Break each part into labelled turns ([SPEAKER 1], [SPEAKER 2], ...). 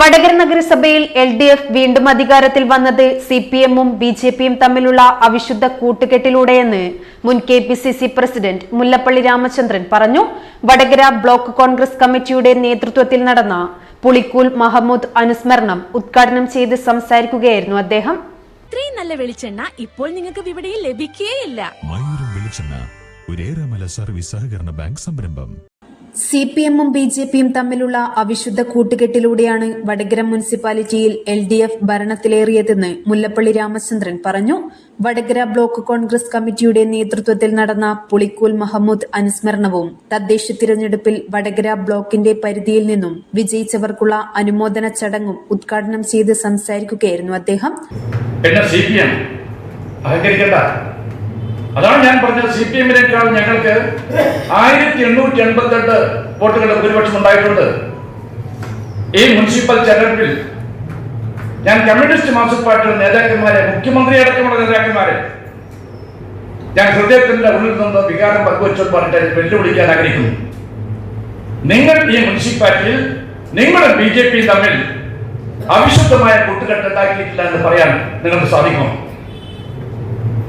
[SPEAKER 1] വടകര നഗരസഭയിൽ L D F വീണ്ടും അധികാരത്തിൽ വന്നത് സി പി എമ്മും ബി ജെ പിയും തമ്മിലുള്ള അവിശുദ്ധ കൂട്ടുകെട്ടിലൂടെയെന്ന് മുൻ K P C C president Mullappally Ramachandran പറഞ്ഞു വടകര ബ്ലോക്ക് കോൺഗ്രസ് കമ്മിറ്റിയുടെ നേതൃത്വത്തിൽ നടന്ന പുളിക്കൂൽ മഹമ്മൂദ് അനുസ്മരണം ഉദ്ഘാടനം ചെയ്ത് സംസാരിക്കുകയായിരുന്നു അദ്ദേഹം
[SPEAKER 2] ഇത്രയും നല്ല വെളിച്ചെണ്ണ ഇപ്പോൾ നിങ്ങൾക്ക് വിപണിയിൽ ലഭിക്കുകയില്ല
[SPEAKER 3] സർവീസ് സഹകരണ ബാങ്ക് സംരംഭം
[SPEAKER 1] സി പി എമ്മും ബി ജെ പിയും തമ്മിലുള്ള അവിശുദ്ധ കൂട്ടുകെട്ടിലൂടെയാണ് വടകര മുനിസിപ്പാലിറ്റിയിൽ എൽ ഡി എഫ് ഭരണത്തിലേറിയതെന്ന് മുല്ലപ്പള്ളി രാമചന്ദ്രൻ പറഞ്ഞു വടകര ബ്ലോക്ക് കോൺഗ്രസ് കമ്മിറ്റിയുടെ നേതൃത്വത്തിൽ നടന്ന പുളിക്കൂൽ മഹമ്മൂദ് അനുസ്മരണവും തദ്ദേശ തിരഞ്ഞെടുപ്പിൽ വടകര ബ്ലോക്കിന്റെ പരിധിയിൽ നിന്നും വിജയിച്ചവർക്കുള്ള അനുമോദന ചടങ്ങും ഉദ്ഘാടനം ചെയ്ത് സംസാരിക്കുകയായിരുന്നു അദ്ദേഹം
[SPEAKER 4] അതാണ് ഞാൻ പറഞ്ഞത് സി പി എമ്മിനേക്കാൾ ഞങ്ങൾക്ക് ആയിരത്തി എണ്ണൂറ്റി എൺപത്തി എട്ട് വോട്ടുകളുടെ ഭൂരിപക്ഷം ഉണ്ടായിട്ടുണ്ട് ഈ മുനിസിപ്പൽ തെരഞ്ഞെടുപ്പിൽ ഞാൻ കമ്മ്യൂണിസ്റ്റ് മാർക്സിസ്റ്റ് പാർട്ടിയുടെ നേതാക്കന്മാരെ മുഖ്യമന്ത്രി അടക്കമുള്ള നേതാക്കന്മാരെ ഞാൻ ഹൃദയത്തിന്റെ ഉള്ളിൽ നിന്ന് വികാരം പങ്കുവച്ചു പറഞ്ഞിട്ട് വെല്ലുവിളിക്കാൻ ആഗ്രഹിക്കുന്നു നിങ്ങൾ ഈ മുനിസിപ്പാലിറ്റിയിൽ നിങ്ങളും ബി ജെ പി തമ്മിൽ അവിശുദ്ധമായ കൂട്ടുകെട്ട് ഉണ്ടാക്കിയിട്ടില്ല എന്ന് പറയാൻ നിങ്ങൾക്ക് സാധിക്കുമോ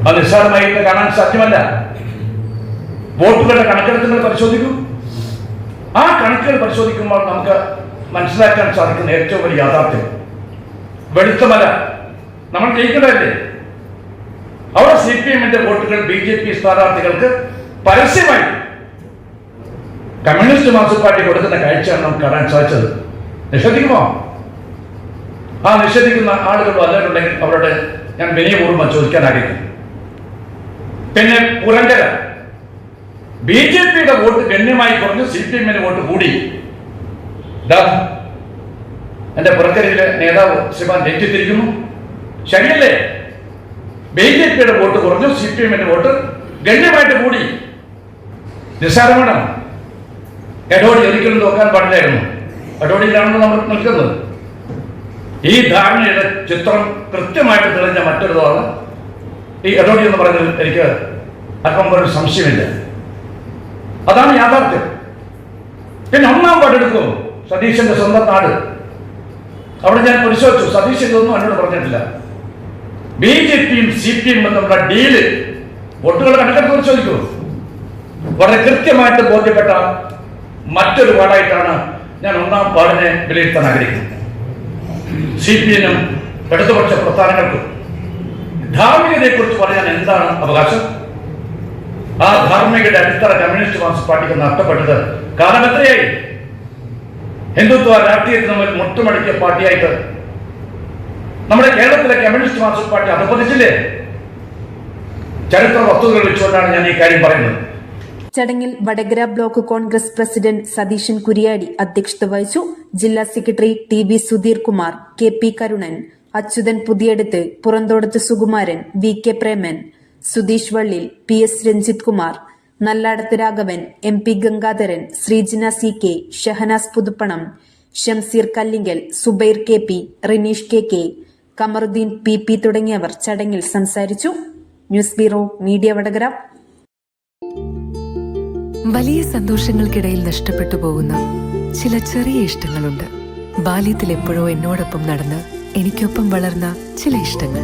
[SPEAKER 4] അത് നിസ്സാരമായിട്ട് കാണാൻ സാധ്യമല്ല വോട്ടുകളുടെ കണക്കെടുക്കുമ്പോൾ പരിശോധിക്കൂ ആ കണക്കുകൾ പരിശോധിക്കുമ്പോൾ നമുക്ക് മനസ്സിലാക്കാൻ സാധിക്കുന്ന ഏറ്റവും വലിയ യാഥാർത്ഥ്യം വെളുത്തമല നമ്മൾ ജയിക്കണ്ടല്ലേ അവിടെ സി പി എമ്മിന്റെ വോട്ടുകൾ ബി ജെ പി സ്ഥാനാർത്ഥികൾക്ക് പരസ്യമായി കമ്മ്യൂണിസ്റ്റ് മാർക്സിസ്റ്റ് പാർട്ടി കൊടുക്കുന്ന കാഴ്ചയാണ് നമുക്ക് കാണാൻ സാധിച്ചത് നിഷേധിക്കുമോ ആ നിഷേധിക്കുന്ന ആളുകൾ വന്നിട്ടുണ്ടെങ്കിൽ അവരോട് ഞാൻ വിനയപൂർവ്വം ചോദിക്കാൻ ആഗ്രഹിക്കുന്നു പിന്നെ പുറങ്കര ബി ജെ പിയുടെ വോട്ട് ഗണ്യമായി കുറഞ്ഞു സി പി എമ്മിന്റെ വോട്ട് കൂടി എന്റെ പുറക്കരയിലെ നേതാവ് ശ്രീമാൻ തെറ്റിദ്ധരിക്കുന്നു ശരിയല്ലേ ബി ജെ പിയുടെ വോട്ട് കുറഞ്ഞു സി പി എമ്മിന്റെ വോട്ട് ഗണ്യമായിട്ട് കൂടി നിസ്സാരമാണ് എടോടി ഒരിക്കലും നോക്കാൻ പാടില്ലായിരുന്നു എടോടിയിലാണല്ലോ നമ്മൾ നിൽക്കുന്നത് ഈ ധാരണയുടെ ചിത്രം കൃത്യമായിട്ട് തെളിഞ്ഞ മറ്റൊരു ഈ എടോടി എന്ന് പറഞ്ഞതിൽ എനിക്ക് അല്പം ഒരു സംശയമില്ല അതാണ് യാഥാർത്ഥ്യം പിന്നെ ഒന്നാം പാടെടുക്കൂ സതീശന്റെ സ്വന്തം നാട് അവിടെ ഞാൻ പരിശോധിച്ചു സതീശ് ഇതൊന്നും എന്നോട് പറഞ്ഞിട്ടില്ല ബി ജെ പിയും സി പി എമ്മും നമ്മുടെ ഡീല് വോട്ടുകൾ കണക്കെടുത്ത് പരിശോധിക്കൂ വളരെ കൃത്യമായിട്ട് ബോധ്യപ്പെട്ട മറ്റൊരു പാടായിട്ടാണ് ഞാൻ ഒന്നാം പാടിനെ വിലയിരുത്താൻ ആഗ്രഹിക്കുന്നത് സി പി എനും ഇടതുപക്ഷ പ്രസ്ഥാനങ്ങൾക്കും ധാർമ്മികതയെക്കുറിച്ച് പറയാൻ എന്താണ് അവകാശം ആ ധാർമ്മികയുടെ അടിസ്ഥാന കമ്മ്യൂണിസ്റ്റ് മാർക്സ് പാർട്ടിക്ക് നഷ്ടപ്പെട്ടത് കാരണം എത്രയായി ഹിന്ദുത്വ രാഷ്ട്രീയത്തിൽ നമ്മൾ മുട്ടുമടക്കിയ പാർട്ടിയായിട്ട് നമ്മുടെ കേരളത്തിലെ കമ്മ്യൂണിസ്റ്റ് മാർക്സിസ്റ്റ് പാർട്ടി അധപ്പതിച്ചില്ലേ ചരിത്ര വസ്തുതകൾ വെച്ചുകൊണ്ടാണ് ഞാൻ ഈ കാര്യം പറയുന്നത്
[SPEAKER 1] ചടങ്ങിൽ വടകര ബ്ലോക്ക് കോൺഗ്രസ് പ്രസിഡന്റ് സതീശൻ കുരിയാടി അധ്യക്ഷത വഹിച്ചു ജില്ലാ secretary T V Sudheer Kumar K P Karunan Achuthan Puthiyadath Purandodath Sukumaran V K Preman Sudheesh Vallil P S Ranjith Kumar Nalladath Raghavan M P Gangadharan Sreejina C K Shahanas Puthuppanam Shamseer Kallingal Subair K P Rineesh K K Kamaruddin P P തുടങ്ങിയവർ ചടങ്ങിൽ സംസാരിച്ചു ന്യൂസ് ബ്യൂറോ മീഡിയ വടകര
[SPEAKER 5] വലിയ സന്തോഷങ്ങൾക്കിടയിൽ നഷ്ടപ്പെട്ടു പോകുന്ന ചില ചെറിയ ഇഷ്ടങ്ങളുണ്ട് ബാല്യത്തിൽ എപ്പോഴോ എന്നോടൊപ്പം നടന്ന് എനിക്കൊപ്പം വളർന്ന ചില ഇഷ്ടങ്ങൾ